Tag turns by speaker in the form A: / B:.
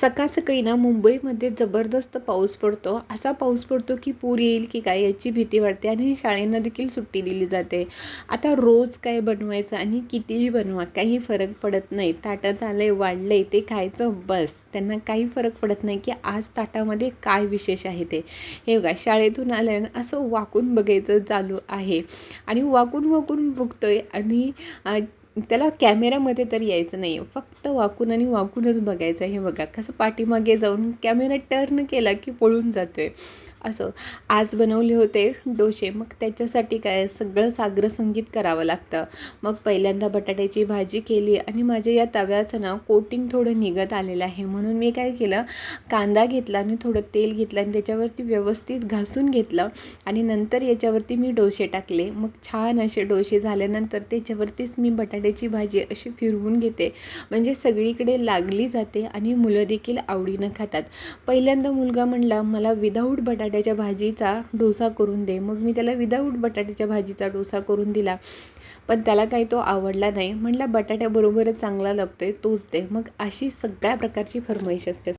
A: सकाळ सकाळी ना मुंबईमध्ये जबरदस्त पाऊस पडतो. असा पाऊस पडतो की पूर येईल की काय याची भीती वाटते आणि शाळेंना देखील सुट्टी दिली जाते. आता रोज काय बनवायचं आणि कितीही बनवा काही फरक पडत नाही. ताटात आलंय वाढलंय ते खायचं बस. त्यांना काही फरक पडत नाही की आज ताटामध्ये काय विशेष आहे ते. हे बघा शाळेतून आल्यानं असं वाकून बघायचं चालू आहे. आणि वाकून वाकून बघतोय आणि त्याला कॅमेऱ्यामध्ये तर यायचं नाही आहे फक्त वाकून आणि वाकूनच बघायचं हे बघा कसं पाठीमागे जाऊन कॅमेरा टर्न केला की पळून जातो आहे असं. आज बनवले होते डोसे. मग त्याच्यासाठी काय? सगळं साग्र संगीत करावं लागतं. मग पहिल्यांदा बटाट्याची भाजी केली आणि माझ्या या तव्याचं ना कोटिंग थोडं निघत आलेलं आहे. म्हणून मी काय केलं? कांदा घेतला आणि थोडं तेल घेतलं आणि त्याच्यावरती व्यवस्थित घासून घेतलं आणि नंतर याच्यावरती मी डोसे टाकले. मग छान असे डोसे झाल्यानंतर त्याच्यावरतीच मी बटाटे बटाट्याची भाजी अशी फिरवून घेते. म्हणजे सगळीकडे लागली जाते आणि मुलं देखील आवडीनं खातात. पहिल्यांदा मुलगा म्हणला मला विदाऊट बटाट्याच्या भाजीचा डोसा करून दे. मग मी त्याला विदाऊट बटाट्याच्या भाजीचा डोसा करून दिला. पण त्याला काही तो आवडला नाही. म्हणला बटाट्याबरोबरच चांगला लागतोय तोच दे. मग अशी सगळ्या प्रकारची फरमाईश असते.